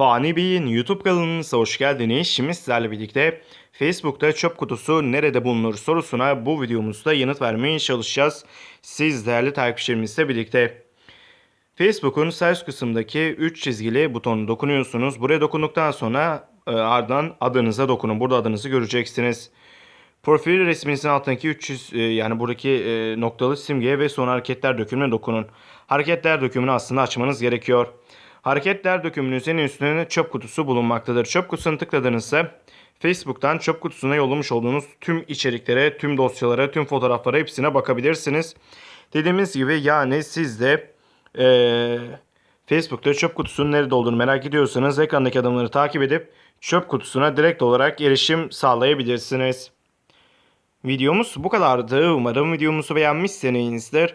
Fani Bey'in YouTube kanalınıza hoş geldiniz. Şimdi sizlerle birlikte Facebook'ta çöp kutusu nerede bulunur sorusuna bu videomuzda yanıt vermeye çalışacağız. Siz değerli takipçilerimizle birlikte. Facebook'un üst kısımdaki 3 çizgili butonu dokunuyorsunuz. Buraya dokunduktan sonra e, ardından adınıza dokunun. Burada adınızı göreceksiniz. Profil resminizin altındaki 300 e, yani buradaki e, noktalı simgeye ve son hareketler dökümüne dokunun. Hareketler dökümünü aslında açmanız gerekiyor. Hareketler dökümünüzün üstünde çöp kutusu bulunmaktadır. Çöp kutusunu tıkladığınızda Facebook'tan çöp kutusuna yollamış olduğunuz tüm içeriklere, tüm dosyalara, tüm fotoğraflara hepsine bakabilirsiniz. Dediğimiz gibi yani siz de eee, Facebook'ta çöp kutusunun nerede olduğunu merak ediyorsanız ekrandaki adımları takip edip çöp kutusuna direkt olarak erişim sağlayabilirsiniz. Videomuz bu kadardı. Umarım videomuzu beğenmişsinizdir.